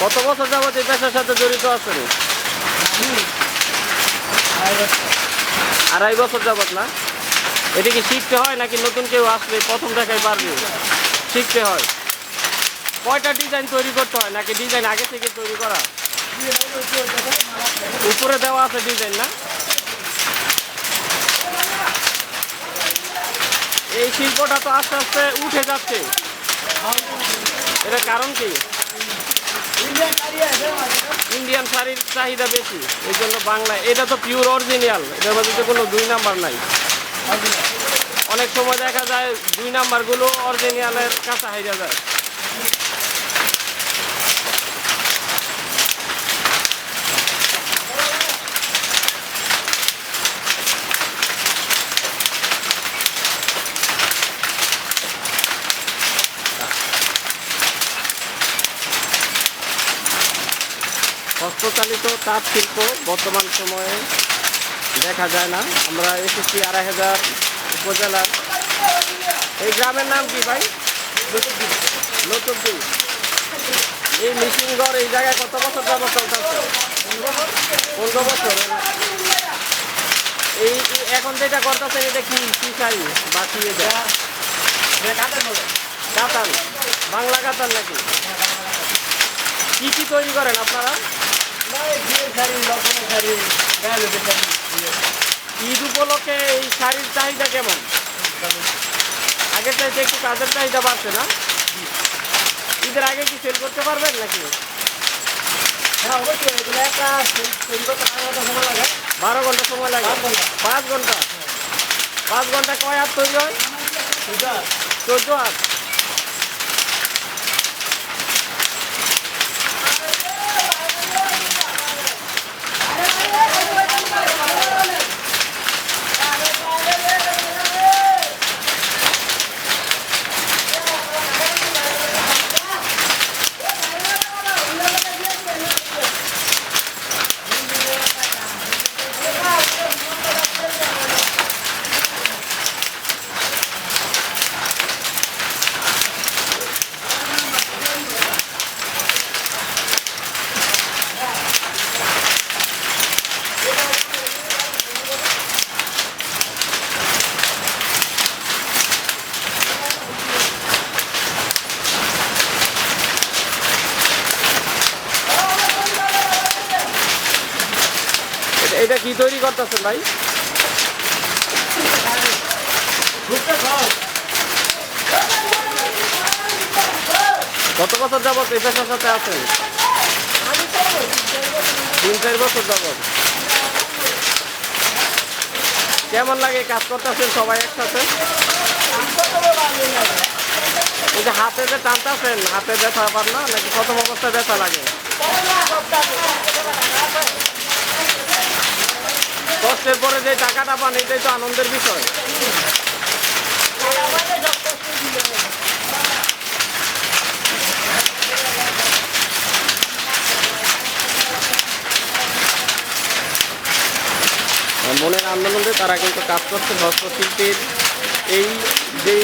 কত বছর যাবত এই পেশার সাথে জড়িত আছেন? আড়াই বছর যাবত না? এটা কি শিখতে হয় নাকি নতুন কেউ আসবে প্রথম দেখাই পারবে? শিখতে হয়। কয়টা ডিজাইন তৈরি করতে হয় নাকি ডিজাইন আগে থেকে তৈরি করা? উপরে দেওয়া আছে ডিজাইন না? এই শিল্পটা তো আস্তে আস্তে উঠে যাচ্ছে। এটা কারণ কি? ইন্ডিয়ান শাড়ির চাহিদা বেশি, এই জন্য বাংলা এটা তো পিওর অরিজিনাল এটার মধ্যে কোনো দুই নাম্বার নাই। অনেক সময় দেখা যায় দুই নাম্বারগুলো অরিজিনালের কাছে হাইরা যায়। হস্তচালিত তাঁত শিল্প বর্তমান সময়ে দেখা যায় না। আমরা এসেছি আড়াই হাজার উপজেলার। এই গ্রামের নাম কি ভাই? নতুনদিন এই মিশিংগড় এই জায়গায় কত বছর যাবত চলতেছে পনেরো বছর। এই এখন যেটা করতেছেন এটা কি কি শাড়ি বা কি এটা? কাতান। বাংলা কাতান নাকি? কি কি তৈরি করেন আপনারা? ঈদ উপলক্ষে এই শাড়ির চাহিদা কেমন? আগের চাইতে একটু কাজের চাহিদা বাড়ছে না? ঈদের আগে কি সেল করতে পারবেন নাকি? বারো ঘণ্টা সময় লাগে? পাঁচ ঘণ্টা। পাঁচ ঘণ্টা? কয় হাত তৈরি হয়? চোদ্দ হাত। এটা- কি তৈরি করতেছেন ভাই? কত বছর যাবত এই পেশার সাথে আছেন? তিন, চার বছর যাবত কেমন লাগে কাজ করতেছেন সবাই একসাথে? যে হাতে যে টানতেছেন, হাতে ব্যথা পান না? নাকি প্রথম অবস্থায় ব্যথা লাগে? কষ্টের পরে যে টাকাটা পান, এটাই তো আনন্দের বিষয়। মনের আন্দোলনে তারা কিন্তু কাজ করছে, হস্তশিল্পীর এই যে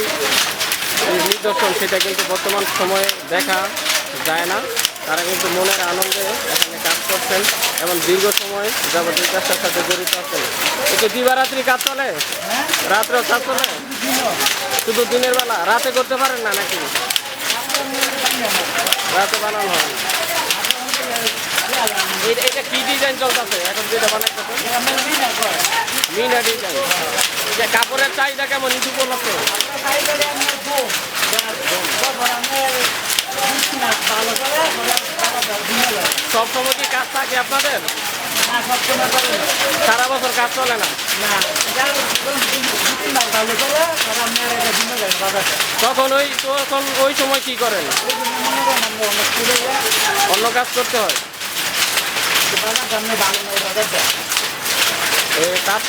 নিদর্শন, সেটা কিন্তু বর্তমান সময়ে দেখা যায় না। তারা কিন্তু মনের আনন্দে এখানে কাজ করছেন। এবং দীর্ঘ সময় যাবত এই সাথে জড়িত আছেন একটু দিবারাত্রি কাজ চলে? রাত্রেও কাজ চলে? শুধু দিনের বেলা? রাতে করতে পারেন না নাকি? রাতে বানানো হয় এটা এটা কি ডিজাইন চলতেছে? এখন যেটা বানাইতেছে মিনা ডিজাইন যে কাপড়ের চাহিদা কেমন? ঈদ উপলক্ষে? সব সময় কি কাজ থাকে আপনাদের? সারা বছর কাজ চলে না? তখন ওই তখন ওই সময় কি করেন? অন্য কাজ করতে হয়?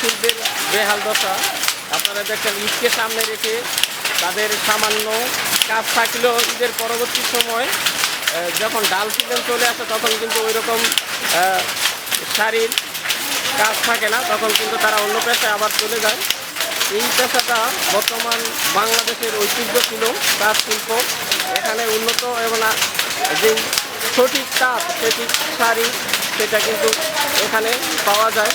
শিল্পের বেহাল দশা। আপনারা দেখছেন ঈদকে সামনে রেখে তাদের সামান্য কাজ থাকলেও ঈদের পরবর্তী সময় যখন ডাল সিজন চলে আসে, তখন কিন্তু ওই রকম শাড়ির কাজ থাকে না। তখন কিন্তু তারা অন্য পেশায় আবার চলে যায়। এই পেশাটা বর্তমান বাংলাদেশের ঐতিহ্য ছিল তাঁত শিল্প। এখানে উন্নত এবং যে সঠিক তাঁত সঠিক শাড়ি, সেটা কিন্তু এখানে পাওয়া যায়।